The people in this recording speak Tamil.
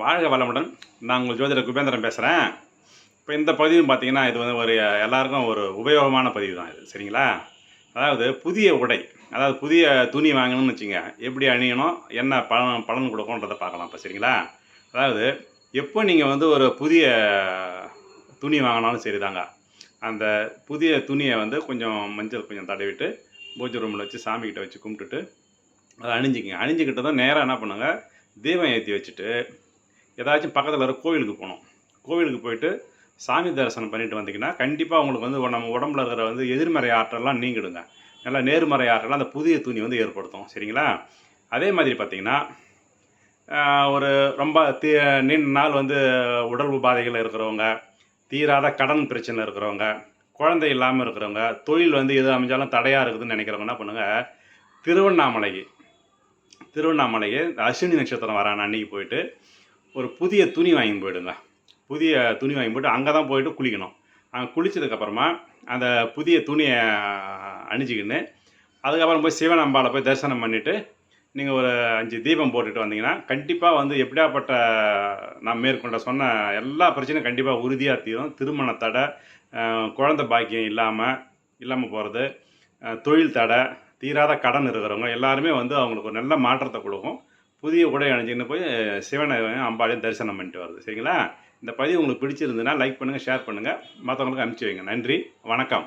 வாழ்க வளமுடன். நான் உங்கள் ஜோதிடர் குபேந்திரன் பேசுகிறேன் இப்போ இந்த பதிவு பார்த்தீங்கன்னா இது வந்து ஒரு எல்லாருக்கும் ஒரு உபயோகமான பதிவு தான் இது. சரிங்களா? அதாவது புதிய உடை அதாவது புதிய துணி வாங்கணும்னு வச்சுங்க. எப்படி அணியணும் என்ன பலன் பலன் கொடுக்கும்ன்றதை பார்க்கலாம் இப்போ. சரிங்களா? அதாவது எப்போ நீங்கள் வந்து ஒரு புதிய துணி வாங்கினாலும் சரிதாங்க. அந்த புதிய துணியை வந்து கொஞ்சம் மஞ்சள் கொஞ்சம் தடவிட்டு பூஜை ரூமில் வச்சு சாமிக்கிட்ட வச்சு கும்பிட்டுட்டு அதை அணிஞ்சிக்கங்க. அணிஞ்சிக்கிட்டதும் நேராக என்ன பண்ணுங்கள் தீபம் ஏற்றி வச்சுட்டு ஏதாச்சும் பக்கத்தில் இருக்கிற கோவிலுக்கு போகணும் கோவிலுக்கு போயிட்டு சாமி தரிசனம் பண்ணிட்டு வந்தீங்கன்னா கண்டிப்பாக உங்களுக்கு வந்து நம்ம உடம்புல இருக்கிற வந்து எதிர்மறை ஆற்றலாம் நீங்கிடுங்க. நல்லா நேர்மறை ஆற்றலாம் அந்த புதிய துணி வந்து ஏற்படுத்தும். சரிங்களா? அதே மாதிரி பார்த்தீங்கன்னா ஒரு ரொம்ப தீ நீண்ட நாள் வந்து உடல் உபாதைகள் இருக்கிறவங்க தீராத கடன் பிரச்சனை இருக்கிறவங்க குழந்தை இல்லாமல் இருக்கிறவங்க தொழில் வந்து எது அமைஞ்சாலும் தடையாக இருக்குதுன்னு நினைக்கிறவங்க என்ன பண்ணுங்கள் திருவண்ணாமலைக்கு திருவண்ணாமலைக்கு அஸ்வினி நட்சத்திரம் வரான அன்னைக்கு போயிட்டு ஒரு புதிய துணி வாங்கி போயிடுங்க. புதிய துணி வாங்கி போயிட்டு அங்கே தான் போயிட்டு குளிக்கணும். அங்கே குளிச்சதுக்கப்புறமா அந்த புதிய துணியை அணிஞ்சிக்கின்னு அதுக்கப்புறம் போய் சிவன் அம்பாவை போய் தரிசனம் பண்ணிவிட்டு நீங்கள் ஒரு அஞ்சு தீபம் போட்டுட்டு வந்தீங்கன்னா கண்டிப்பாக வந்து எப்படியாப்பட்ட நான் மேற்கொண்ட சொன்ன எல்லா பிரச்சனையும் கண்டிப்பாக உறுதியாக தீரும். திருமண தடை குழந்த பாக்கியம் இல்லாமல் இல்லாமல் போகிறது தொழில் தடை தீராத கடன் இருக்கிறவங்க எல்லாருமே வந்து அவங்களுக்கு ஒரு நல்ல மாற்றத்தை கொடுக்கும். புதிய உடை அணிஞ்சுன்னு போய் சிவனை அம்பாளையும் தரிசனம் பண்ணிட்டு வருது சரிங்களா? இந்த பதிவு உங்களுக்கு பிடிச்சிருந்ததுன்னா லைக் பண்ணுங்கள் ஷேர் பண்ணுங்கள் மற்றவங்களுக்கு அனுப்பிச்சி வைங்க. நன்றி. வணக்கம்.